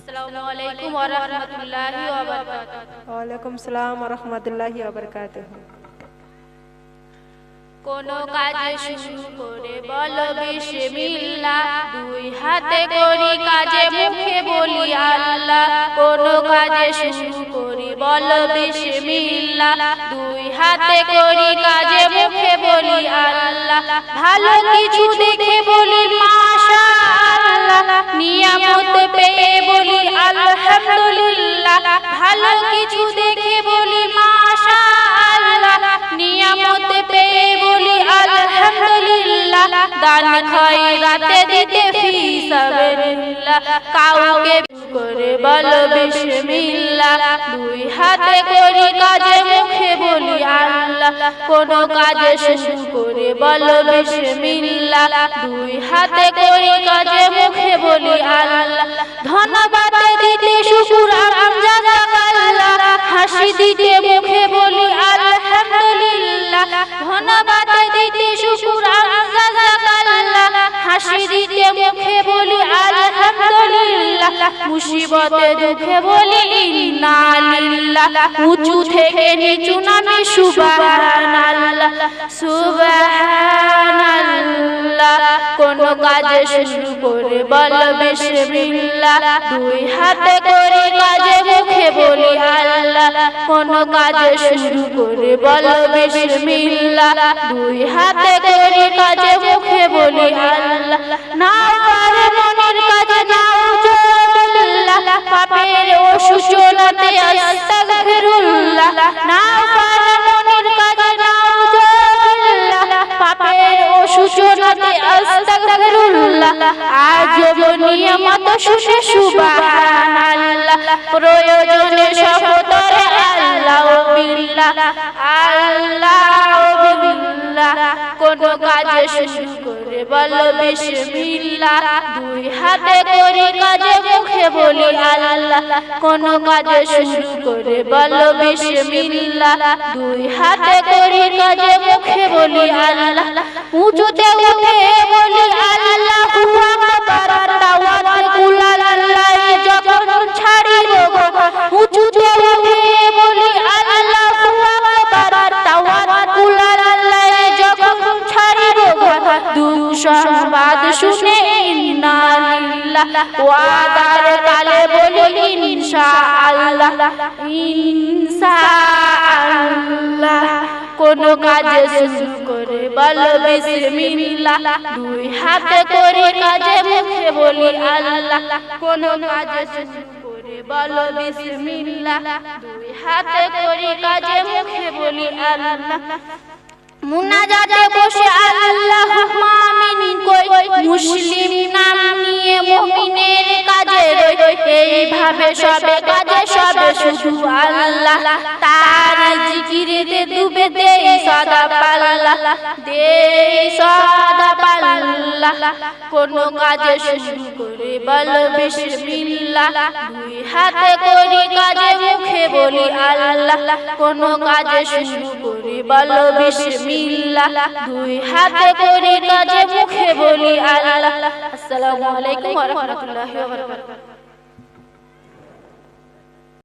আসসালামু আলাইকুম ওয়া রাহমাতুল্লাহি ওয়া বারাকাতুহু ওয়ালাইকুম সালাম রহমতুল্লাহি আবরকাত কোন কাজে শুরু করে বলো বিসমিল্লাহ দুই হাতে করি কাজে মুখে বলি আল্লাহ কোন কাজে শুরু করি বলো বিসমিল্লাহ দুই হাতে করি কাজে মুখে বলি আল্লাহ ভালো কিছু দেখে বলি মাশাআল্লাহ ভালো কিছু দেখে বলি নিয়ামত পেয়ে বলি, আলহামদুলিল্লাহ দিতে কাউকে করে দুই হাতে করি কাজে মুখে বলি আল্লাহ, কোন কাজে করে বলো দুই হাতে করি কাজে মুখে বলি আল্লাহ, ধন্যবাদ দিতে মুখে বলি, আলহামদুলিল্লাহ। ধন্যবাদ দিতে শুকুর আল্লাহ হাসি দিতে মুখে বলি, আলহামদুলিল্লাহ। মুসিবতে দুঃখে বলি ইন্না লিল্লাহ উঁচু থেকে নিচু নামে সুবহানাল্লাহ। সুবহানাল্লাহ। কোন কাজে শুরু করে বল, বিসমিল্লাহ। দুই হাতে করে কাজে মুখে কাজে শুরু করে বল বিসমিল্লাহ। দুই হাতে করে কাজে, মুখে বলি আল্লাহ না পারে মনের কাজে নাউজুবিল্লাহ পাপের ও সূচনাতে আস্তাগফিরুল্লাহ। না পারে মনের কাজে নাউজুবিল্লাহ পাপের ও সূচনাতে আস্তাগফিরুল্লাহ। আজব নিয়ামত শুনে সুবহানাল্লাহ। প্রয়োজনে আল্লাহ কোন কাজে শুরু করে বলো বিসমিল্লাহ। দুই হাতে করি কাজে, মুখে বলি আল্লাহ। কোন কাজে শুরু করে বলো বিসমিল্লাহ। দুই হাতে করি কাজে, মুখে বলি আল্লাহ। উঁচুতে উঠে দুঃসংবাদ শুনে ওয়াদার কালে বলি কোন কাজে শুরু করে বল দুই হাতে করে কাজে মুখে বলি আল্লাহ। কোন কাজে শুরু করে দুই হাতে করে কাজে মুখে বলি আল্লাহ। মুনাজাতে বসে আল্লাহ আমিন কই, মুসলিম নাম নিয়ে মুমিনের কাজে রই। এইভাবে সবে কাজে সবে শুধু আল্লাহ। জিকিরেতে ডুবে দেই সদা পাল্লা, দেই সদা পাল্লা। কোন কাজে শুরু করে বল বিসমিল্লাহ দুই হাতে করি কাজে, মুখে বলি আল্লাহ। কোন কাজে শুরু বল বিসমিল্লাহ দুই হাতে করি কাজে, মুখে বলি আল্লাহ। আসসালামু আলাইকুম ওয়া রাহমাতুল্লাহি ওয়া বারাকাতুহু।